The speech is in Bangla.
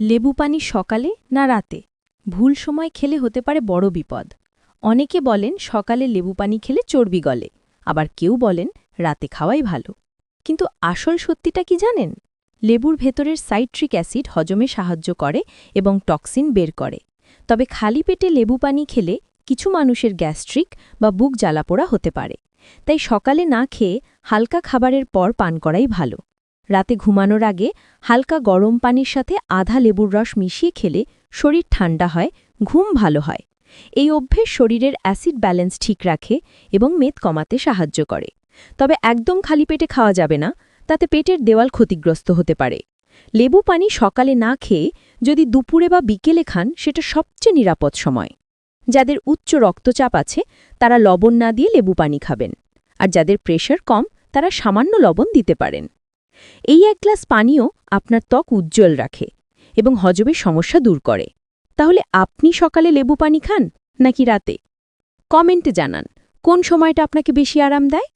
লেবু পানি সকালে না রাতে? ভুল সময় খেলে হতে পারে বড় বিপদ। অনেকে বলেন সকালে লেবু পানি খেলে চর্বি গলে। আবার কেউ বলেন রাতে খাওয়াই ভালো। কিন্তু আসল সত্যিটা কি জানেন? লেবুর ভেতরের সাইট্রিক অ্যাসিড হজমে সাহায্য করে এবং টক্সিন বের করে। তবে খালি পেটে লেবু পানি খেলে কিছু মানুষের গ্যাস্ট্রিক বা বুক জ্বালাপোড়া হতে পারে। তাই সকালে না খেয়ে হালকা খাবারের পর পান করাই ভালো। রাতে ঘুমানোর আগে হালকা গরম পানির সাথে আধা লেবুর রস মিশিয়ে খেলে শরীর ঠান্ডা হয়, ঘুম ভালো হয়। এই অভ্যেস শরীরের অ্যাসিড ব্যালেন্স ঠিক রাখে এবং মেদ কমাতে সাহায্য করে। তবে একদম খালি পেটে খাওয়া যাবে না, তাতে পেটের দেওয়াল ক্ষতিগ্রস্ত হতে পারে। লেবু পানি সকালে না খেয়ে যদি দুপুরে বা বিকেলে খান, সেটা সবচেয়ে নিরাপদ সময়। যাদের উচ্চ রক্তচাপ আছে, তারা লবণ না দিয়ে লেবু পানি খাবেন। আর যাদের প্রেশার কম, তারা সামান্য লবণ দিতে পারেন। এই এক গ্লাস পানীয় আপনার ত্বক উজ্জ্বল রাখে এবং হজমের সমস্যা দূর করে। তাহলে আপনি সকালে লেবু পানি খান নাকি রাতে? কমেন্টে জানান, কোন সময়টা আপনাকে বেশি আরাম দেয়?